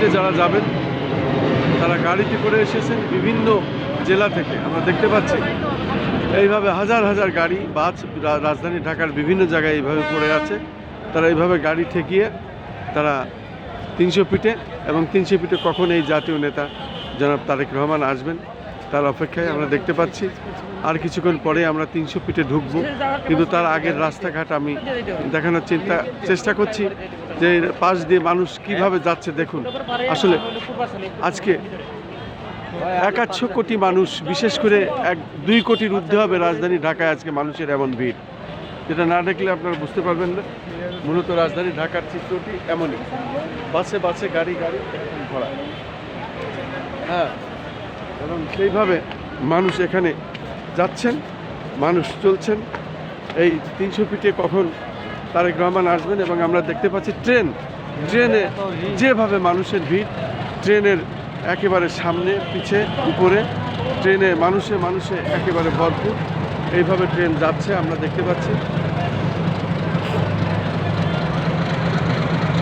ফিটে যারা যাবেন, তারা গাড়িতে করে এসেছেন বিভিন্ন জেলা থেকে। আমরা দেখতে পাচ্ছি, এইভাবে হাজার হাজার গাড়ি, বাস রাজধানী ঢাকার বিভিন্ন জায়গায় এইভাবে পড়ে আছে। তারা এইভাবে গাড়ি ঠেকিয়ে, তারা তিনশো ফিটে এবং তিনশো ফিটে কখন এই জাতীয় নেতা জনাব তারেক রহমান আসবেন তার অপেক্ষায় আমরা দেখতে পাচ্ছি। আর কিছুক্ষণ পরে আমরা তিনশো ফিটে ঢুকবো। কিন্তু তার আগের রাস্তাঘাট আমি দেখানোর চিন্তা, চেষ্টা করছি যে পাশ দিয়ে মানুষ কীভাবে যাচ্ছে দেখুন। আসলে আজকে একাশো কোটি মানুষ, বিশেষ করে এক দুই কোটির ঊর্ধ্বে হবে রাজধানী ঢাকায় আজকে মানুষের এমন ভিড়। যেটা না দেখলে আপনারা বুঝতে পারবেন না, মূলত রাজধানী ঢাকার চিত্রটি এমনই। বাসে বাসে গাড়ি গাড়ি ভরা হ্যাঁ। এবং সেইভাবে মানুষ এখানে যাচ্ছেন, মানুষ চলছেন। এই তিনশো ফিটে কখন তারেক রহমান আসবেন এবং আমরা দেখতে পাচ্ছি ট্রেন, ট্রেনে যেভাবে মানুষের ভিড়, ট্রেনের একেবারে সামনে, পিছে, উপরে, ট্রেনে মানুষে মানুষে একেবারে ভরপুর। এইভাবে ট্রেন যাচ্ছে, আমরা দেখতে পাচ্ছি।